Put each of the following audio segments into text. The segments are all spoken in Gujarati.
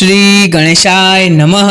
શ્રી ગણેશાય નમઃ.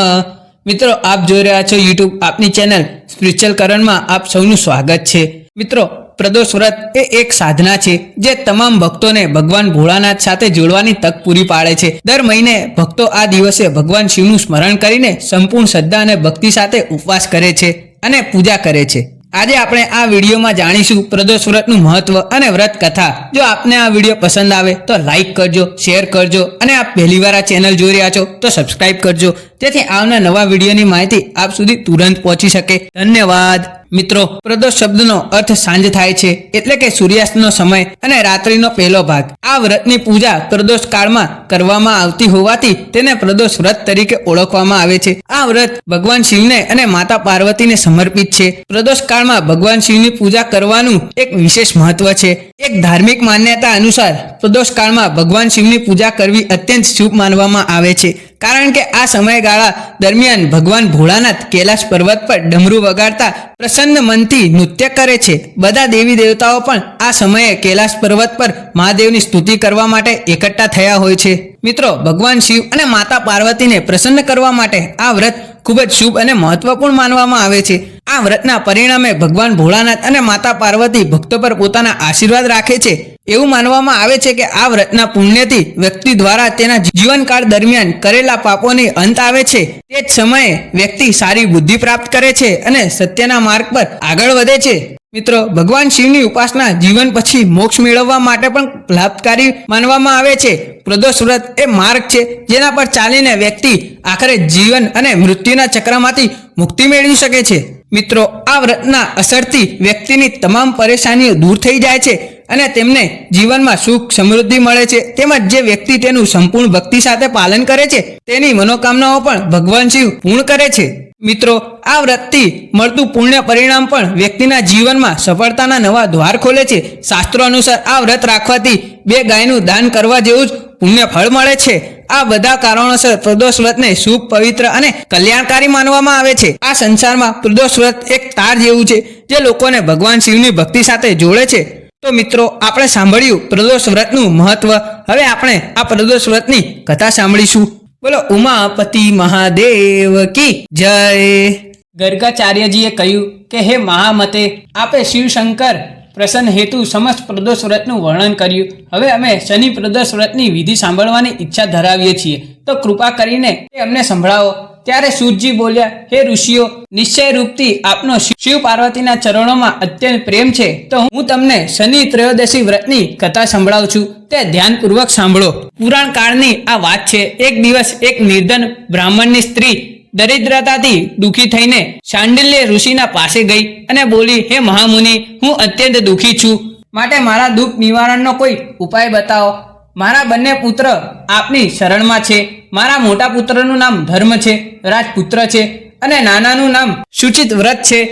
મિત્રો, આપ જોઈ રહ્યા છો યુટ્યુબ આપની ચેનલ સ્પિરિચ્યુઅલ કરણમાં આપ સૌનું સ્વાગત છે. મિત્રો, પ્રદોષ વ્રત એ એક સાધના છે જે તમામ ભક્તોને ભગવાન ભોળાનાથ સાથે જોડવાની તક પૂરી પાડે છે. દર મહિને ભક્તો આ દિવસે ભગવાન શિવનું સ્મરણ કરીને સંપૂર્ણ શ્રદ્ધા અને ભક્તિ સાથે ઉપવાસ કરે છે અને પૂજા કરે છે. આજે આપણે આ વિડીયોમાં જાણીશું પ્રદોષ વ્રતનું મહત્વ અને વ્રત કથા જો આપને આ વીડિયો પસંદ આવે તો લાઇક કરજો શેર કરજો અને આપ પહેલીવાર આ ચેનલ જોઈ રહ્યા છો તો સબસ્ક્રાઇબ કરજો. જેથી આવનાર નવા વિડીયોની માહિતી આપ સુધી તુરંત પહોંચી શકે. ધન્યવાદ. મિત્રો, પ્રદોષ શબ્દનો અર્થ સાંજ થાય છે, એટલે કે સૂર્યાસ્તનો સમય અને રાત્રિનો પહેલો ભાગ. આ વ્રતની પૂજા પ્રદોષ કાળમાં કરવામાં આવતી હોવાથી તેને પ્રદોષ વ્રત તરીકે ઓળખવામાં આવે છે. આ વ્રત ભગવાન શિવને અને માતા પાર્વતીને સમર્પિત છે. પ્રદોષ કાળમાં ભગવાન શિવની પૂજા કરવાનું એક વિશેષ મહત્વ છે. એક ધાર્મિક માન્યતા અનુસાર પ્રદોષ કાળમાં ભગવાન શિવની પૂજા કરવી અત્યંત શુભ માનવામાં આવે છે. કારણ કે આ સમયગાળા દરમિયાન ભગવાન ભોળાનાથ કૈલાશ પર્વત પર ડમરું વગાડતા પ્રસન્ન મનથી નૃત્ય કરે છે. બધા દેવી દેવતાઓ પણ આ સમયે કૈલાશ પર્વત પર મહાદેવની સ્તુતિ કરવા માટે એકઠા થયા હોય છે. મિત્રો, ભગવાન શિવ અને માતા પાર્વતીને પ્રસન્ન કરવા માટે આ વ્રત ખૂબ જ શુભ અને મહત્વપૂર્ણ માનવામાં આવે છે. આ વ્રતના પરિણામે ભગવાન ભોળાનાથ અને માતા પાર્વતી ભક્તો પર પોતાના આશીર્વાદ રાખે છે. એવું માનવામાં આવે છે કે આ વ્રતના પુણ્યથી વ્યક્તિ દ્વારા તેના જીવનકાળ દરમિયાન કરેલા પાપોની અંત આવે છે. તે જ સમયે વ્યક્તિ સારી બુદ્ધિ પ્રાપ્ત કરે છે અને સત્યના માર્ગ પર આગળ વધે છે. મિત્રો, ભગવાન શિવની ઉપાસના જીવન પછી મોક્ષ મેળવવા માટે પણ લાભકારી માનવામાં આવે છે. પ્રદોષ વ્રત એ માર્ગ છે, જેના પર ચાલીને વ્યક્તિ આખરે જીવન અને મૃત્યુના ચક્રમાંથી મુક્તિ મેળવી શકે છે. મિત્રો, આ વ્રતના અસરથી વ્યક્તિની તમામ પરેશાનીઓ દૂર થઈ જાય છે અને તેમને જીવનમાં સુખ સમૃદ્ધિ મળે છે. તેમજ જે વ્યક્તિ તેનું સંપૂર્ણ ભક્તિ સાથે પાલન કરે છે, તેની મનોકામનાઓ પણ ભગવાન શિવ પૂર્ણ કરે છે. મિત્રો, આ વ્રતથી મળતું પુણ્ય પરિણામ પણ વ્યક્તિના જીવનમાં સફળતાના નવા દ્વાર ખોલે છે. શાસ્ત્રો અનુસાર આ વ્રત રાખવાથી બે ગાયનું દાન કરવા જેવું જ પુણ્ય ફળ મળે છે. આ બધા કારણોસર પ્રદોષ વ્રતને શુભ, પવિત્ર અને કલ્યાણકારી માનવામાં આવે છે. આ સંસારમાં પ્રદોષ વ્રત એક તાર જેવું છે, જે લોકોને ભગવાન શિવની ભક્તિ સાથે જોડે છે. તો મિત્રો, આપણે સાંભળ્યું પ્રદોષ વ્રતનું મહત્વ. હવે આપણે આ પ્રદોષ વ્રતની કથા સાંભળીશું. બોલો, ઉમાપતિ મહાદેવ કી જય. ગર્ગાચાર્યજીએ કહ્યું કે, હે મહામતે, આપે શિવશંકર પ્રસન્ન હેતુ સમસ્ત પ્રદોષ વ્રતનું વર્ણન કર્યું. હવે અમે શનિ પ્રદોષ વ્રતની વિધિ સાંભળવાની ઈચ્છા ધરાવીએ છીએ. તો કૃપા કરીને અમને સંભળાવો. ત્યારે સૂરજી બોલ્યા, હે ઋષિઓ, નિશ્ચય રૂપથી આપનો શિવ પાર્વતીના ચરણોમાં અત્યંત પ્રેમ છે. તો હું તમને શનિ ત્રયોદશી વ્રતની કથા સંભળાવું છું. તે ધ્યાનપૂર્વક સાંભળો. પુરાણ કાળની આ વાત છે. એક દિવસ એક નિર્ધન બ્રાહ્મણની સ્ત્રી દરિદ્રતાથી દુઃખી થઈને શાંડિલ્ય ઋષિના પાસે ગઈ અને બોલી, હે મહામુનિ, હું અત્યંત દુઃખી છું. માટે મારા દુઃખ નિવારણનો કોઈ ઉપાય બતાવો. મારા બંને પુત્ર આપની શરણમાં છે. મારા મોટા પુત્રનું નામ ધર્મ છે, રાજપુત્ર છે અને નાનાનું નામ સુચિત વ્રત છે.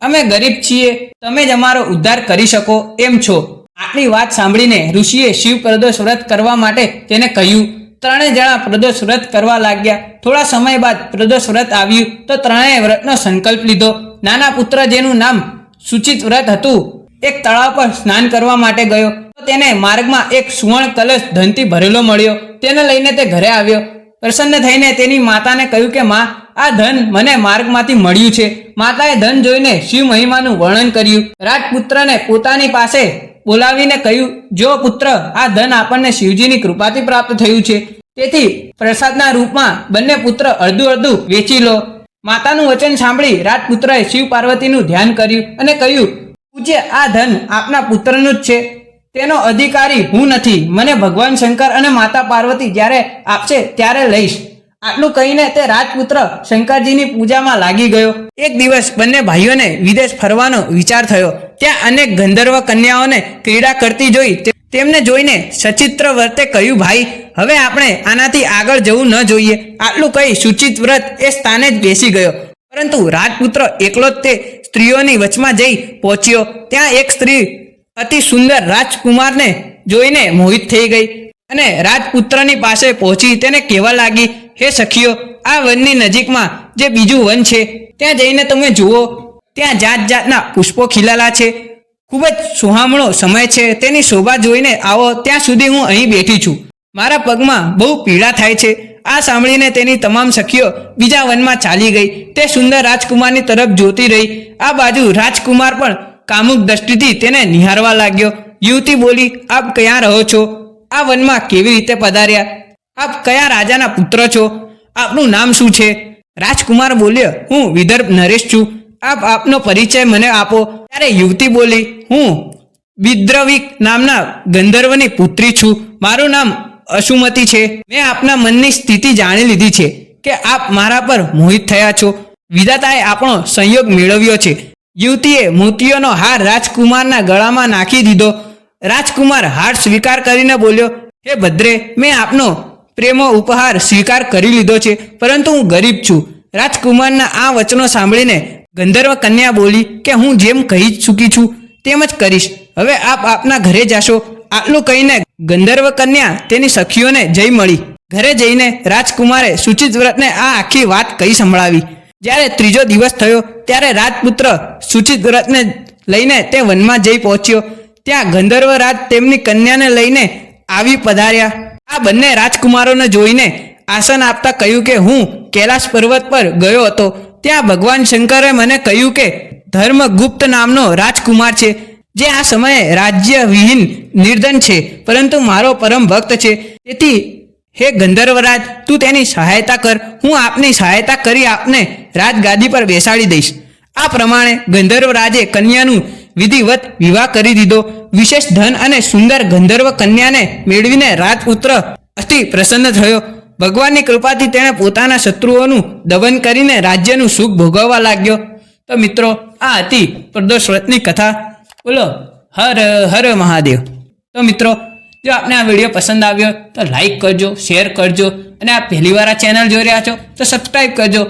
અમે ગરીબ છીએ. તમે જ અમારો ઉદ્ધાર કરી શકો એમ છો. આટલી વાત સાંભળીને ઋષિએ શિવ પ્રદોષ વ્રત કરવા માટે તેને કહ્યું. ત્રણેય જણા પ્રદોષ વ્રત કરવા લાગ્યા. થોડા સમય બાદ પ્રદોષ વ્રત આવ્યું તો ત્રણેય વ્રતનો સંકલ્પ લીધો. નાના પુત્ર જેનું નામ સૂચિત વ્રત હતું, એક તળાવ પર સ્નાન કરવા માટે ગયો. તો તેને માર્ગમાં એક સુવર્ણ કલશ ધનથી ભરેલો મળ્યો. તેને લઈને તે ઘરે આવ્યો. પ્રસન્ન થઈને તેની માતાને કહ્યું કે, માં, આ ધન મને માર્ગમાંથી મળ્યું છે. માતાએ ધન જોઈને શિવ મહિમાનું વર્ણન કર્યું. રાજપુત્રને પોતાની પાસે બોલાવીને કહ્યું, જો પુત્ર, આ ધન આપણને શિવજીની કૃપાથી પ્રાપ્ત થયું છે, તેથી પ્રસાદના રૂપમાં બંને પુત્ર અડધું અડધું વેચી લો. માતાનું વચન સાંભળી રાજપુત્રએ શિવ પાર્વતીનું ધ્યાન કર્યું અને કહ્યું, પૂજ્ય, આ ધન આપના પુત્રનું જ છે. તેનો અધિકારી હું નથી. મને ભગવાન શંકર અને માતા પાર્વતી જ્યારે આપશે ત્યારે લઈશ. આટલું કહીને તે રાજપુત્ર શંકરજીની પૂજામાં લાગી ગયો. એક દિવસ બંને ભાઈઓને વિદેશ ફરવાનો વિચાર થયો. ત્યાં અનેક ગંધર્વ કન્યાઓને ક્રીડા કરતી જોઈ તેમને જોઈને સચિત્ર વ્રતે કહ્યું, ભાઈ, હવે આપણે આનાથી આગળ જવું ન જોઈએ. આટલું કહી સુચિત વ્રત એ સ્થાને જ બેસી ગયો. પરંતુ રાજપુત્ર એકલો જ તે સ્ત્રીઓની વચમાં જઈ પહોંચ્યો. ત્યાં એક સ્ત્રી અતિ સુંદર રાજકુમારને જોઈને મોહિત થઈ ગઈ અને રાજપુત્રની પાસે પહોંચી તેને કહેવા લાગી હે સખીઓ, આ વનની નજીકમાં જે બીજું વન છે, ત્યાં જઈને તમે જુઓ. ત્યાં જાત જાતના પુષ્પો ખીલાલા છે. ખૂબ જ સુહામણો સમય છે. તેની શોભા જોઈને આવો, ત્યાં સુધી હું અહીં બેઠી છું. મારા પગમાં બહુ પીડા થાય છે. આ સાંભળીને તેની તમામ સખીઓ બીજા વનમાં ચાલી ગઈ. તે સુંદર રાજકુમારની તરફ જોતી રહી. આ બાજુ રાજકુમાર પણ કામુક દ્રષ્ટિથી તેને નિહારવા લાગ્યો. યુવતી બોલી, આપ ક્યાં રહો છો? આ વનમાં કેવી રીતે પધાર્યા? આપ કયા રાજાના પુત્ર છો? આપનું નામ શું છે? રાજકુમાર બોલ્યો, હું વિદર્ભ નરેશ છું. આપ આપનો પરિચય મને આપો. ત્યારે યુવતી બોલી, હું વિદ્રવિક નામના ગંધર્વની પુત્રી છું. મારું નામ અશુમતી છે. મેં આપના મનની સ્થિતિ જાણી લીધી છે કે આપ મારા પર મોહિત થયા છો. વિધાતાએ આપણો સંયોગ મેળવ્યો છે. યુવતીએ મોતીઓનો હાર રાજકુમારના ગળામાં નાખી દીધો. રાજકુમાર હાર સ્વીકાર કરીને બોલ્યો, હે ભદ્રે, મેં આપનો પ્રેમો ઉપહાર સ્વીકાર કરી લીધો છે. પરંતુ હું ગરીબ છું. રાજકુમારના આ વચનો સાંભળીને ગંધર્વ કન્યા બોલી કે હું જેમ કહી ચૂકી છું તેમ જ કરીશ. હવે આપ આપના ઘરે જાશો. આટલું કહીને ગંધર્વ કન્યા તેની સખીઓને જઈ મળી. ઘરે જઈને રાજકુમારે સુચિત વ્રતને આ આખી વાત કહી સંભળાવી. જ્યારે ત્રીજો દિવસ થયો ત્યારે રાજપુત્ર સુચિત વ્રતને લઈને તે વનમાં જઈ પહોંચ્યો. ત્યાં ગંધર્વ રાજ તેમની કન્યાને લઈને આવી પધાર્યા. આ બંને રાજકુમારોને જોઈને આસન આપતા કહ્યું કે હું કૈલાસ પર્વત પર ગયો હતો. ત્યાં ભગવાન શંકરે મને કહ્યું કે ધર્મગુપ્ત નામનો રાજકુમાર છે, જે આ સમયે રાજ્ય વિહીન નિર્ધન છે, પરંતુ મારો પરમ ભક્ત છે. તેથી, હે ગંધર્વરાજ, તું તેની સહાયતા કર, હું આપની સહાયતા કરી આપને રાજગાદી પર બેસાડી દઈશ. આ પ્રમાણે ગંધર્વરાજે કન્યાનું વિધિવત વિવાહ કરી દીધો. વિશેષ ધન અને સુંદર ગંધર્વ કન્યાને મેળવીને રાજપુત્ર અતિ પ્રસન્ન થયો. ભગવાનની કૃપાથી તેણે પોતાના શત્રુઓનું દમન કરીને રાજ્યનું સુખ ભોગવવા લાગ્યો. તો મિત્રો, આ હતી પ્રદોષ વ્રતની કથા. બોલો, હર હર મહાદેવ. તો મિત્રો, જો આપને આ વીડિયો પસંદ આવ્યો, તો લાઈક કરજો, શેર કરજો અને આ પહેલી વાર આ ચેનલ જોઈ રહ્યા છો, તો સબસ્ક્રાઈબ કરજો.